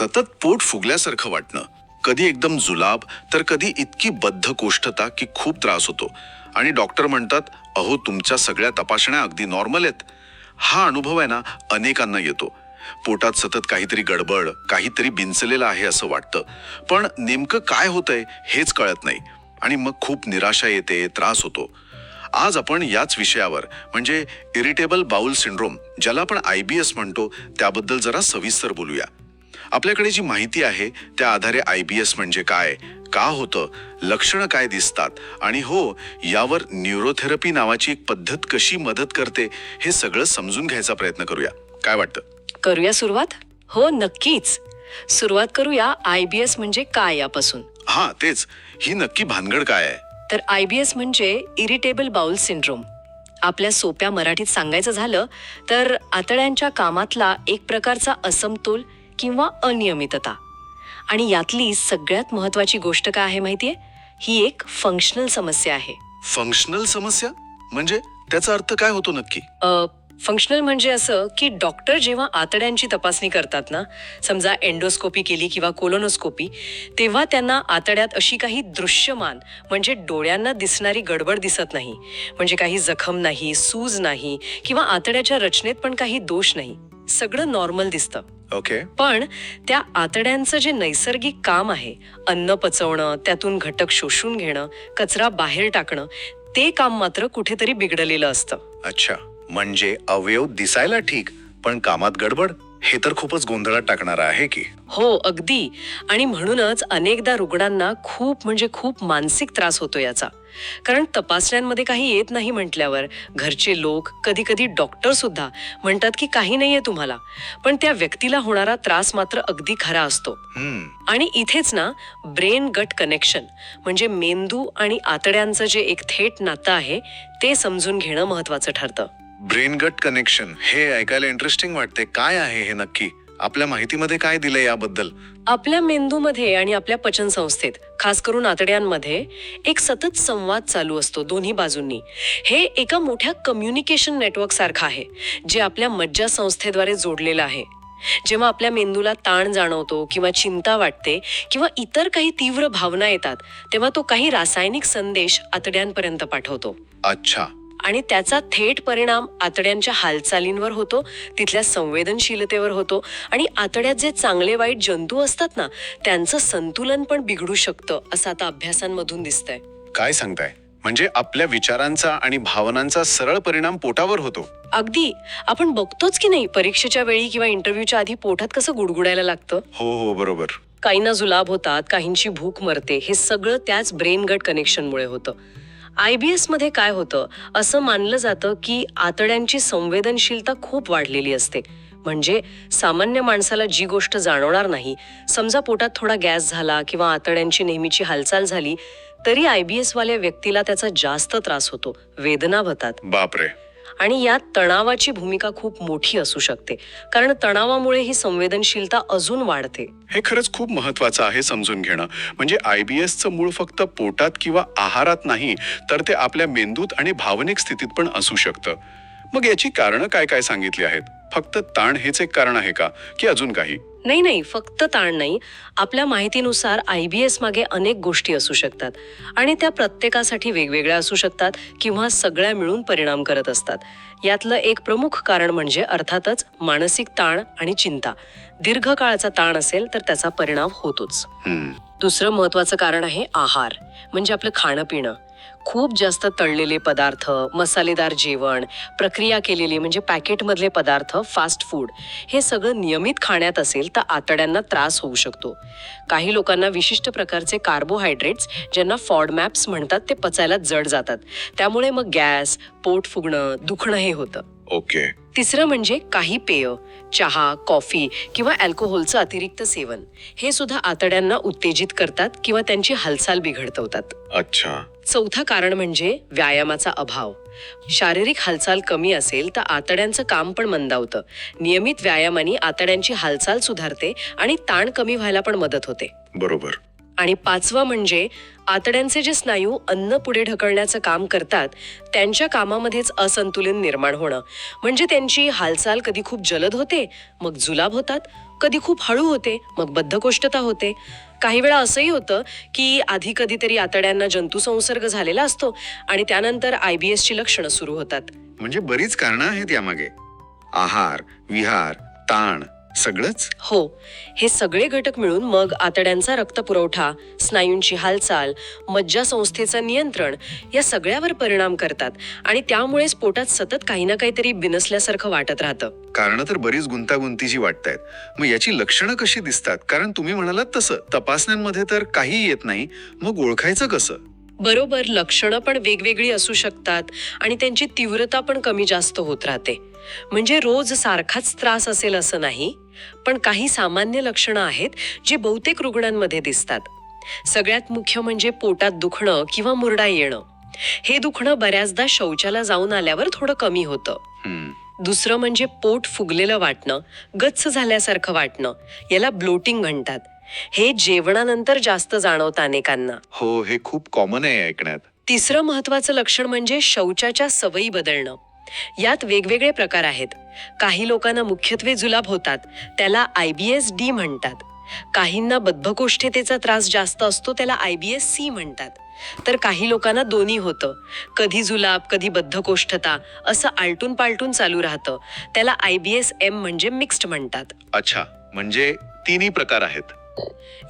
सतत पोट फुगल्यासारखं वाटणं. कधी एकदम जुलाब तर कधी इतकी बद्ध कोष्ठता की खूप त्रास होतो. आणि डॉक्टर म्हणतात अहो तुमच्या सगळ्या तपासण्या अगदी नॉर्मल आहेत. हा अनुभव आहे ना अनेकांना येतो. पोटात सतत काहीतरी गडबड काहीतरी बिंचलेलं आहे असं वाटतं. पण नेमकं काय होतंय हेच कळत नाही. आणि मग खूप निराशा येते त्रास होतो. आज आपण याच विषयावर म्हणजे इरिटेबल बाउल सिंड्रोम ज्याला आपण आय बी एस म्हणतो त्याबद्दल जरा सविस्तर बोलूया. आपल्याकडे जी माहिती आहे त्या आधारे आय बी एस म्हणजे काय का होतं लक्षणं काय दिसतात आणि हो यावर न्यूरोथेरपी नावाची एक पद्धत कशी मदत करते हे सगळं समजून घ्यायचा प्रयत्न करूया. काय वाटतं? करूया सुरुवात? हो नक्कीच. सुरुवात करूया आय बी एस म्हणजे काय यापासून? हा तेच. ही नक्की भानगड काय आहे? तर आय बी एस म्हणजे इरिटेबल बाउल सिंड्रोम. आपल्या सोप्या मराठीत सांगायचं झालं तर आतड्यांच्या कामातला एक प्रकारचा असमतोल किंवा अनियमितता. आणि यातली सगळ्यात महत्वाची गोष्ट काय आहे माहितीये? ही एक फंक्शनल समस्या आहे. फंक्शनल समस्या? म्हणजे त्याचा अर्थ काय होतो नक्की? फंक्शनल म्हणजे असं की डॉक्टर जेव्हा आतड्यांची तपासणी करतात ना समजा एंडोस्कोपी केली किंवा कोलोनोस्कोपी तेव्हा त्यांना आतड्यात अशी काही दृश्यमान म्हणजे डोळ्यांना दिसणारी गडबड दिसत नाही. म्हणजे काही जखम नाही सूज नाही किंवा आतड्याच्या रचनेत पण काही दोष नाही. सगळं नॉर्मल दिसतं. ओके पण त्या आतड्यांचं जे नैसर्गिक काम आहे अन्न पचवणं त्यातून घटक शोषून घेणं कचरा बाहेर टाकणं ते काम मात्र कुठेतरी बिघडलेलं असतं. अच्छा. म्हणजे अवयव दिसायला ठीक पण कामात गडबड? हे तर खूपच गोंधळात टाकणार आहे की? हो अगदी. आणि म्हणूनच अनेकदा रुग्णांना खूप म्हणजे खूप मानसिक त्रास होतो याचा. कारण तपासण्यांमध्ये काही येत नाही म्हटल्यावर घरचे लोक कधी कधी डॉक्टर सुद्धा म्हणतात की काही नाहीये तुम्हाला पण त्या व्यक्तीला होणारा त्रास मात्र अगदी खरा असतो. आणि इथेच ना ब्रेन गट कनेक्शन म्हणजे मेंदू आणि आतड्यांचं जे एक थेट नातं आहे ते समजून घेणं महत्वाचं ठरतं. ब्रेन गट कनेक्शन हे ऐकायला इंटरेस्टिंग वाटते काय आहे हे नक्की? आपल्या माहितीमध्ये काय दिलंय याबद्दल? आपल्या मेंदूमध्ये आणि आपल्या पचन संस्थेत खास करून आतड्यांमध्ये एक सतत संवाद चालू असतो दोन्ही बाजूंनी. हे एका मोठ्या कम्युनिकेशन नेटवर्क सारखं आहे जे आपल्या मज्जा संस्थेद्वारे जोडलेलं आहे. जेव्हा आपल्या मेंदूला ताण जाणवतो किंवा चिंता वाटते किंवा इतर काही तीव्र भावना येतात तेव्हा तो काही रासायनिक संदेश आतड्यांपर्यंत पाठवतो. अच्छा. आणि त्याचा थेट परिणाम आतड्यांच्या हालचालींवर होतो तिथल्या संवेदनशीलतेवर होतो आणि आतड्यात जे चांगले वाईट जंतू असतात ना त्यांचं संतुलन पण बिघडू शकतं असं आता अभ्यासांमधून दिसतंय. काय सांगताय? म्हणजे आपल्या विचारांचा आणि भावनांचा सरळ परिणाम पोटावर होतो. अगदी. आपण बघतोच की नाही परीक्षेच्या वेळी किंवा इंटरव्ह्यूच्या आधी पोटात कसं गुडगुडायला लागतं? हो हो बरोबर. काहींना जुलाब होतात काहींची भूक मरते हे सगळं त्याच ब्रेन गट कनेक्शनमुळे होतं. आय बी मध्ये काय होतं? असं मानलं जातं की आतड्यांची संवेदनशीलता खूप वाढलेली असते. म्हणजे सामान्य माणसाला जी गोष्ट जाणवणार नाही समजा पोटात थोडा गॅस झाला किंवा आतड्यांची नेहमीची हालचाल झाली तरी आय बी एस वाल्या व्यक्तीला त्याचा जास्त त्रास होतो वेदना होतात बापरे. आणि यात तणावाची भूमिका खूप मोठी असू शकते. कारण तणावामुळे ही संवेदनशीलता अजून वाढते. हे खरंच खूप महत्वाचं आहे समजून घेणं. म्हणजे आय बी एसचं मूळ फक्त पोटात किंवा आहारात नाही तर ते आपल्या मेंदूत आणि भावनिक स्थितीत पण असू शकतं. मग याची कारणं काय काय सांगितली आहेत? फक्त ताण हेच एक कारण आहे का? की अजून काही? नाही नाही फक्त ताण नाही. आपल्या माहितीनुसार आय बी एस मागे अनेक गोष्टी असू शकतात आणि त्या प्रत्येकासाठी वेगवेगळ्या असू शकतात किंवा सगळ्या मिळून परिणाम करत असतात. यातलं एक प्रमुख कारण म्हणजे अर्थातच मानसिक ताण आणि चिंता. दीर्घकाळाचा ताण असेल तर त्याचा परिणाम होतोच. दुसरं महत्वाचं कारण आहे आहार. म्हणजे आपलं खाणं पिणं. खूप जास्त तळलेले पदार्थ मसालेदार जेवण प्रक्रिया केलेली म्हणजे पॅकेटमधले पदार्थ फास्ट फूड हे सगळं नियमित खाण्यात असेल तर आतड्यांना त्रास होऊ शकतो. काही लोकांना विशिष्ट प्रकारचे कार्बोहायड्रेट्स ज्यांना फॉडमॅप्स म्हणतात ते पचायला जड जातात. त्यामुळे मग गॅस पोट फुगणं दुखणं हे होतं. ओके तिसरं म्हणजे काही पेय चहा कॉफी किंवा अल्कोहोलचं अतिरिक्त सेवन. हे सुद्धा आतड्यांना उत्तेजित करतात किंवा त्यांची हालचाल बिघडवतात अच्छा. चौथं कारण म्हणजे व्यायामाचा अभाव. शारीरिक हालचाल कमी असेल तर आतड्यांचं काम पण मंदावतं. नियमित व्यायामाने आतड्यांची हालचाल सुधारते आणि ताण कमी व्हायला पण मदत होते. बरोबर. आणि पाचवा म्हणजे आतड्यांचे जे स्नायू अन्न पुढे ढकलण्याचं काम करतात त्यांच्या कामामध्येच असंतुलन निर्माण होणं. म्हणजे त्यांची हालचाल कधी खूप जलद होते मग जुलाब होतात कधी खूप हळू होते मग बद्धकोष्ठता होते. काही वेळा असंही होतं की आधी कधीतरी आतड्यांना जंतुसंसर्ग झालेला असतो आणि त्यानंतर आय बी एसची लक्षणं सुरू होतात. म्हणजे बरीच कारणं आहेत यामागे. आहार विहार ताण सगळंच? हो. हे सगळे घटक मिळून मग आतड्यांचा रक्तपुरवठा स्नायूंची हालचाल मज्जा संस्थेचं नियंत्रण या सगळ्यावर परिणाम करतात आणि त्यामुळेच पोटात सतत काही ना काहीतरी बिनसल्यासारखं वाटत राहतं. कारणं तर बरीच गुंतागुंतीची वाटतायत. मग याची लक्षणं कशी दिसतात? कारण तुम्ही म्हणालात तसं. तपासण्यांमध्ये तर काही येत नाही. मग ओळखायचं कसं? बरोबर लक्षणं पण वेगवेगळी असू शकतात आणि त्यांची तीव्रता पण कमी जास्त होत राहते. म्हणजे रोज सारखाच त्रास असेल असं नाही पण काही सामान्य लक्षणं आहेत जी बहुतेक रुग्णांमध्ये दिसतात. सगळ्यात मुख्य म्हणजे पोटात दुखणं किंवा मुरडा येणं. हे दुखणं बऱ्याचदा शौचाला जाऊन आल्यावर थोडं कमी होतं. हम्म, दुसरं म्हणजे पोट फुगलेलं वाटणं गच्च झाल्यासारखं वाटणं याला ब्लोटिंग म्हणतात. हे जेवणानंतर जास्त जाणवतं अनेकांना. हो हे खूप कॉमन आहे ऐकण्यात. तिसरं महत्वाचं लक्षण म्हणजे शौचाच्या सवयी बदलणं. यात वेगवेगळे प्रकार आहेत. काही लोकांना मुख्यत्वे जुलाब होतात त्याला आय बी एस डी म्हणतात. काहींना बद्धकोष्ठतेचा त्रास जास्त असतो त्याला आय बी एस सी म्हणतात. तर काही लोकांना दोन्ही होतं. कधी जुलाब कधी बद्धकोष्ठता असं आलटून पालटून चालू राहतं. त्याला आय बी एस एम म्हणजे मिक्स्ड म्हणतात. अच्छा म्हणजे तिन्ही प्रकार आहेत.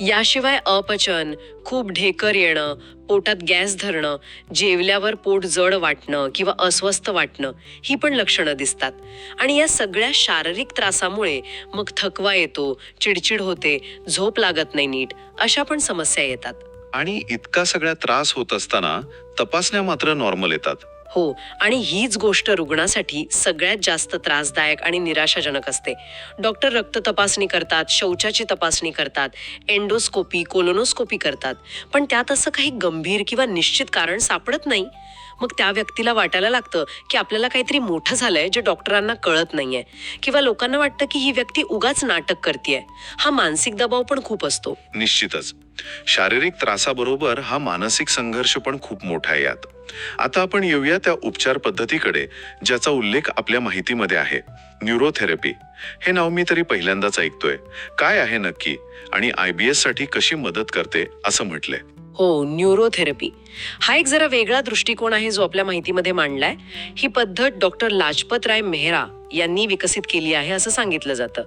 याशिवाय अपचन खूप ढेकर येणं पोटात गॅस धरणं जेवल्यावर पोट जड वाटणं किंवा अस्वस्थ वाटणं ही पण लक्षणं दिसतात. आणि या सगळ्या शारीरिक त्रासामुळे मग थकवा येतो चिडचिड होते झोप लागत नाही नीट अशा पण समस्या येतात. आणि इतका सगळा त्रास होत असताना तपासण्या मात्र नॉर्मल येतात. हो आणि हीच गोष्ट रुग्णासाठी सगळ्यात जास्त त्रासदायक आणि निराशाजनक असते. डॉक्टर रक्त तपासणी करतात शौचाची तपासणी करतात एंडोस्कोपी कोलोनोस्कोपी करतात. पण त्यात असं काही गंभीर किंवा निश्चित कारण सापडत नाही? मग त्या व्यक्तीला वाटायला लागतं की आपल्याला काहीतरी मोठं झालंय जे डॉक्टरांना कळत नाहीये. किंवा लोकांना वाटतं की ही व्यक्ती उगाच नाटक करते हा मानसिक दबाव पण खूप असतो. निश्चितच. शारीरिक त्रासाबरोबर हा मानसिक संघर्ष पण खूप मोठा आहे यात. आता आपण येऊया त्या उपचार पद्धतीकडे ज्याचा उल्लेख आपल्या माहितीमध्ये आहे. न्यूरोथेरपी. हे नाव मी तरी पहिल्यांदाच ऐकतोय. काय आहे नक्की? आणि आय बी एससाठी कशी मदत करते असं म्हटलंय. हो न्यूरोथेरपी. हा एक जरा वेगळा दृष्टिकोन आहे जो आपल्या माहितीमध्ये मांडलाय. ही पद्धत डॉक्टर लाजपत राय मेहरा यांनी विकसित केली आहे असं सांगितलं जातं.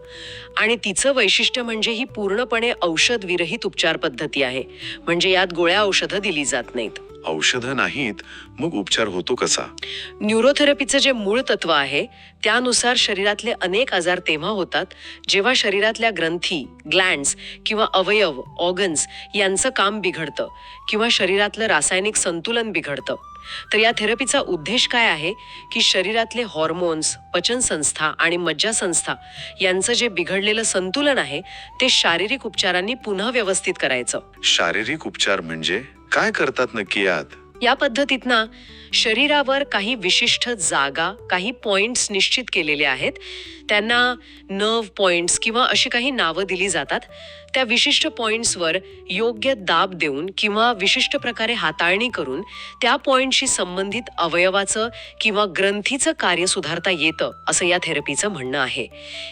आणि तिचं वैशिष्ट्य म्हणजे ही पूर्णपणे औषध विरहित उपचार पद्धती आहे. म्हणजे यात गोळ्या औषधं दिली जात नाहीत. औषधं नाहीत मग उपचार होतो कसा? न्यूरोथेरपीचं जे मूळ तत्व आहे त्यानुसार शरीरातले अनेक आजार तेव्हा होतात जेव्हा शरीरातल्या ग्रंथी ग्लँड्स किंवा अवयव ऑर्गन्स यांचं काम बिघडतं किंवा शरीरातलं रासायनिक संतुलन बिघडतं. तर या थेरपीचा उद्देश काय आहे की शरीरातले हॉर्मोन्स पचनसंस्था आणि मज्जासंस्था यांचं जे बिघडलेलं संतुलन आहे ते शारीरिक उपचारांनी पुन्हा व्यवस्थित करायचं. शारीरिक उपचार म्हणजे? काय करतात नक्की यात? या पद्धतीत ना शरीरावर काही विशिष्ट जागा काही पॉइंट्स निश्चित केलेले आहेत. त्यांना नर्व पॉइंट्स किंवा अशी काही नावं दिली जातात. त्या विशिष्ट पॉइंट्सवर योग्य दाब देऊन किंवा विशिष्ट प्रकारे हाताळणी करून त्या पॉइंटशी संबंधित अवयवाचं किंवा ग्रंथीचं कार्य सुधारता येतं असं या थेरपीचं म्हणणं आहे.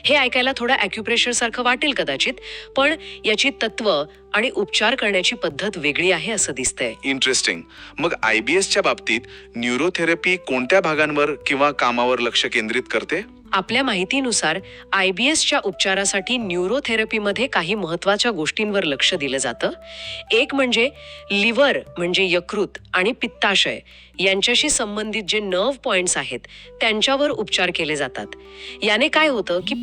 हे ऐकायला थोडं ॲक्युप्रेशरसारखं वाटेल कदाचित पण याची तत्व आणि उपचार करण्याची पद्धत वेगळी आहे असं दिसतंय. इंटरेस्टिंग मग आय बी एसच्या बाबतीत न्यूरोथेरपी कोणत्या भागांवर किंवा कामावर लक्ष केंद्रित करते? आपल्या माहितीनुसार आय बी एसच्या उपचारासाठी न्यूरोथेरपीमध्ये काही महत्त्वाच्या गोष्टींवर लक्ष दिलं जातं. एक म्हणजे लिव्हर म्हणजे यकृत आणि पित्ताशय यांच्याशी संबंधित जे नर्व पॉइंट्स आहेत त्यांच्यावर उपचार केले जातात. याने काय होतं की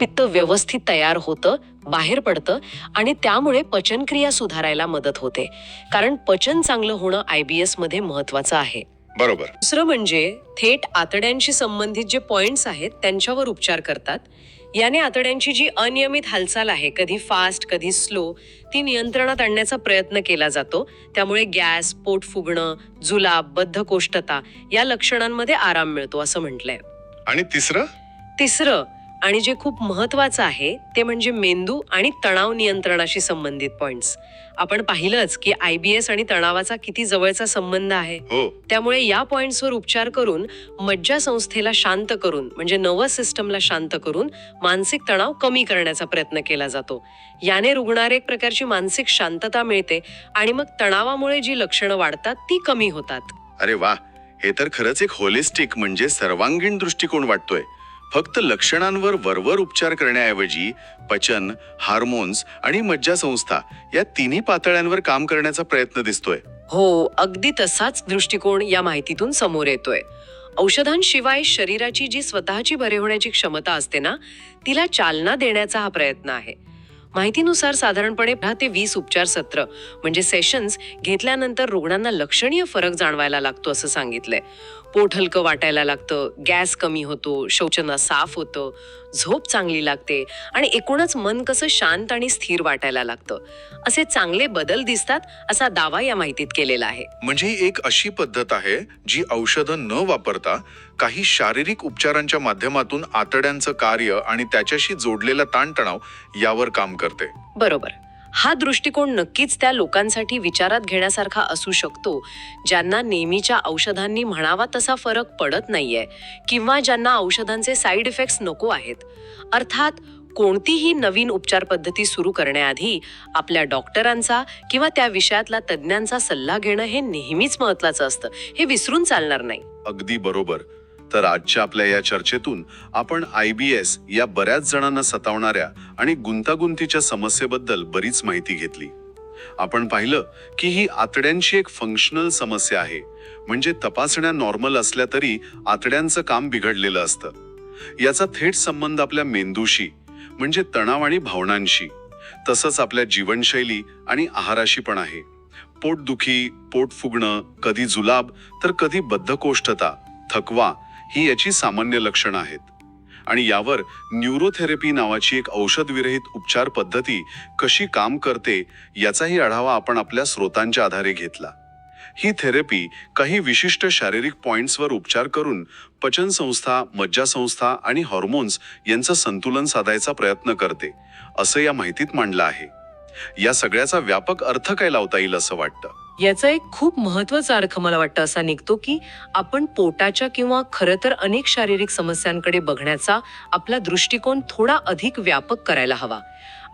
पित्त व्यवस्थित तयार होतं बाहेर पडतं आणि त्यामुळे पचनक्रिया सुधारायला मदत होते. कारण पचन चांगलं होणं आय बी एसमध्ये महत्वाचं आहे. बरोबर. दुसरं म्हणजे थेट आतड्यांशी संबंधित जे पॉइंट्स आहेत त्यांच्यावर उपचार करतात. याने आतड्यांची जी अनियमित हालचाल आहे कधी फास्ट कधी स्लो ती नियंत्रणात आणण्याचा प्रयत्न केला जातो. त्यामुळे गॅस पोट फुगणं जुलाब बद्धकोष्ठता या लक्षणांमध्ये आराम मिळतो असं म्हटलंय. आणि तिसरं? तिसरं आणि जे खूप महत्वाचं आहे ते म्हणजे मेंदू आणि तणाव नियंत्रणाशी संबंधित पॉइंट्स आपण पाहिलंच की आय बी एस आणि तणावाचा किती जवळचा संबंध आहे. हो. त्यामुळे या पॉइंट्सवर उपचार करून मज्जा संस्थेला शांत करून म्हणजे नर्वस सिस्टमला शांत करून मानसिक तणाव कमी करण्याचा प्रयत्न केला जातो. याने रुग्णाला एक प्रकारची मानसिक शांतता मिळते आणि मग तणावामुळे जी लक्षणं वाढतात ती कमी होतात. अरे वा हे तर खरंच एक होलिस्टिक म्हणजे सर्वांगीण दृष्टिकोन वाटतोय. फक्त लक्षणांवर वरवर उपचार करण्याऐवजी पचन हार्मोन्स आणि मज्जासंस्था या तिन्ही पातळ्यांवर काम करण्याचा प्रयत्न दिसतोय. हो अगदी तसाच दृष्टिकोन या माहितीतून समोर येतोय. औषधांशिवाय शरीराची जी स्वतःची बरे होण्याची क्षमता असते ना तिला चालना देण्याचा हा प्रयत्न आहे. माहितीनुसार साधारणपणे दहा ते वीस उपचार सत्र म्हणजे सेशन्स घेतल्यानंतर रुग्णांना लक्षणीय फरक जाणवायला लागतो असं सांगितलंय. पोट हलकं वाटायला लागतं गॅस कमी होतो शौचना साफ होतं झोप चांगली लागते आणि एकूणच मन कसं शांत आणि स्थिर वाटायला लागतं. असे चांगले बदल दिसतात असा दावा या माहितीत केलेला आहे. म्हणजे एक अशी पद्धत आहे जी औषधं न वापरता काही शारीरिक उपचारांच्या माध्यमातून आतड्यांचं कार्य आणि त्याच्याशी जोडलेला ताणतणाव यावर काम करते. बरोबर. हा दृष्टिकोन नक्कीच त्या लोकांसाठी विचारात घेण्यासारखा असू शकतो ज्यांना नेहमीच्या औषधांनी म्हणावा तसा फरक पडत नाहीये किंवा ज्यांना औषधांचे साईड इफेक्ट्स नको आहेत. अर्थात कोणतीही नवीन उपचार पद्धती सुरू करण्याआधी आपल्या डॉक्टरांचा किंवा त्या विषयातला तज्ज्ञांचा सल्ला घेणं हे नेहमीच महत्वाचं असतं. हे विसरून चालणार नाही. अगदी बरोबर. तर आजच्या आपल्या या चर्चेतून आपण आय बी एस या बऱ्याच जणांना सतावणाऱ्या आणि गुंतागुंतीच्या समस्येबद्दल बरीच माहिती घेतली. आपण पाहिलं की ही आतड्यांची एक फंक्शनल समस्या आहे. म्हणजे तपासण्या नॉर्मल असल्या तरी आतड्यांचं काम बिघडलेलं असतं. याचा थेट संबंध आपल्या मेंदूशी म्हणजे तणाव आणि भावनांशी. तसंच आपल्या जीवनशैली आणि आहाराशी पण आहे. पोटदुखी पोट फुगणं कधी जुलाब तर कधी बद्धकोष्ठता थकवा ही याची सामान्य लक्षणं आहेत. आणि यावर न्यूरोथेरपी नावाची एक औषधविरहित उपचार पद्धती कशी काम करते याचाही आढावा आपण आपल्या स्रोतांच्या आधारे घेतला. ही थेरपी काही विशिष्ट शारीरिक पॉइंट्सवर उपचार करून पचनसंस्था मज्जासंस्था आणि हॉर्मोन्स यांचं संतुलन साधायचा प्रयत्न करते असं या माहितीत मांडलं आहे. या सगळ्याचा व्यापक अर्थ काय लावता येईल असं वाटतं? याचा एक खूप महत्त्वाचा अर्थ मला वाटतं असा निघतो की आपण पोटाच्या किंवा खरं तर अनेक शारीरिक समस्यांकडे बघण्याचा आपला दृष्टिकोन थोडा अधिक व्यापक करायला हवा.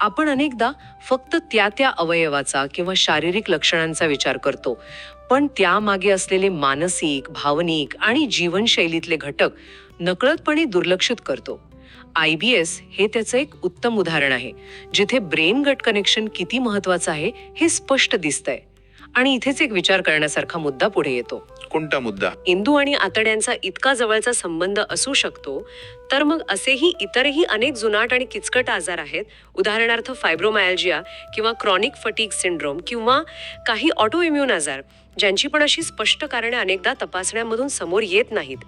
आपण अनेकदा फक्त त्या त्या अवयवाचा किंवा शारीरिक लक्षणांचा विचार करतो. पण त्यामागे असलेले मानसिक भावनिक आणि जीवनशैलीतले घटक नकळतपणे दुर्लक्षित करतो. आय बी एस हे त्याचं एक उत्तम उदाहरण आहे जिथे ब्रेन गट कनेक्शन किती महत्वाचं आहे हे स्पष्ट दिसतंय. आणि इथेच एक विचार करण्यासारखा मुद्दा पुढे येतो. कोणता मुद्दा? इंदू आणि आतड्यांचा इतका जवळचा संबंध असू शकतो तर मग असेही इतरही अनेक जुनाट आणि किचकट आजार आहेत. उदाहरणार्थ फायब्रोमायल्जिया किंवा क्रॉनिक फटीक सिंड्रोम किंवा काही ऑटो इम्यून आजार ज्यांची पण अशी स्पष्ट कारणे अनेकदा तपासण्यामधून समोर येत नाहीत.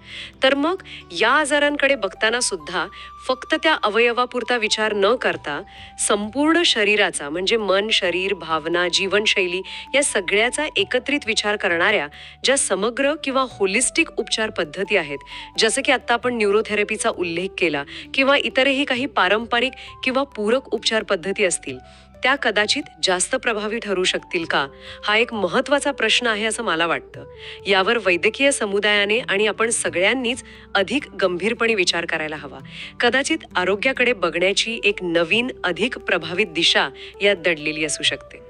तर मग या आजारांकडे बघताना सुद्धा फक्त त्या अवयवापुरता विचार न करता संपूर्ण शरीराचा म्हणजे मन शरीर भावना जीवनशैली या सगळ्याचा एकत्रित विचार करणाऱ्या ज्या समग्र किंवा होलिस्टिक उपचार पद्धती आहेत जसं की आत्ता आपण न्यूरोथेरपीचा उल्लेख उल्लेख केला किंवा इतरही काही पारंपरिक किंवा पूरक उपचार पद्धती असतील त्या कदाचित जास्त प्रभावी ठरू शकतील का? हा एक महत्त्वाचा प्रश्न आहे असं मला वाटतं. यावर वैद्यकीय समुदायाने आणि आपण सगळ्यांनीच अधिक गंभीरपणे विचार करायला हवा. कदाचित आरोग्याकडे बघण्याची एक नवीन अधिक प्रभावित दिशा यात दडलेली असू शकते.